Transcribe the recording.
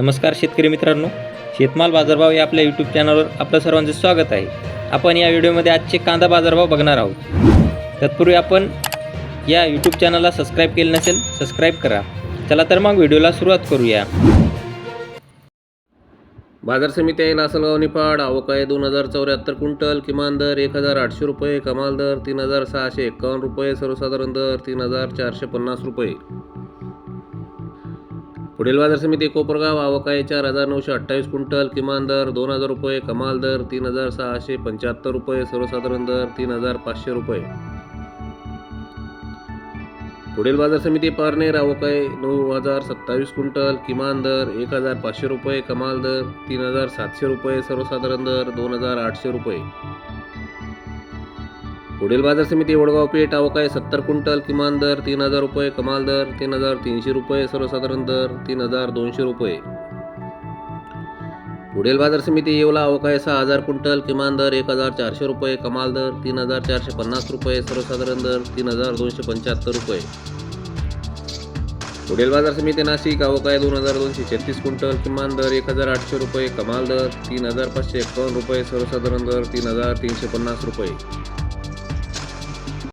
नमस्कार शेतकरी मित्रांनो शेतमाल बाजारभाव या आपल्या यूट्यूब चॅनलवर आपलं सर्वांचं स्वागत आहे. आपण या व्हिडिओमध्ये आजचे कांदा बाजारभाव बघणार आहोत. तत्पूर्वी आपण या यूट्यूब चॅनलला सबस्क्राईब केलं नसेल सबस्क्राईब करा. चला तर मग व्हिडिओला सुरुवात करूया. बाजार समिती आहे लासलगाव निफाड आवक आहे दोन हजार चौऱ्याहत्तर क्विंटल किमान दर एक हजार आठशे रुपये कमाल दर तीन हजार सहाशे एक्कावन्न रुपये सर्वसाधारण दर तीन हजार चारशे पन्नास रुपये. पुढील बाजार समिती कोपरगाव आवकाय चार हजार नऊशे अठ्ठावीस क्विंटल किमान दर दोन हजार रुपये कमाल दर तीन हजार सहाशे पंच्याहत्तर रुपये सर्वसाधारण दर तीन हजार पाचशे रुपये. पुढील बाजार समिती पारनेर आवकाय नऊ हजार सत्तावीस क्विंटल किमान दर एक हजार पाचशे रुपये कमाल दर तीन हजार सातशे रुपये सर्वसाधारण दर दोन हजार आठशे रुपये. पुढील बाजार समिती वडगाव पेठ आवक आहे सत्तर क्विंटल किमान दर तीन हजार रुपये कमाल दर तीन हजार तीनशे रुपये सर्वसाधारण दर तीन हजार दोनशे रुपये. पुढील बाजार समिती येवला आवक आहे सहा हजार क्विंटल किमान दर एक हजार चारशे रुपये कमाल दर तीन हजार चारशे पन्नास रुपये सर्वसाधारण दर तीन हजार दोनशे पंच्याहत्तर रुपये. पुढील बाजार समिती नाशिक आवक आहे दोन हजार दोनशे छत्तीस क्विंटल किमान दर एक हजार आठशे रुपये कमाल दर तीन हजार पाचशे एकावन्न रुपये सर्वसाधारण दर तीन हजार तीनशे पन्नास रुपये.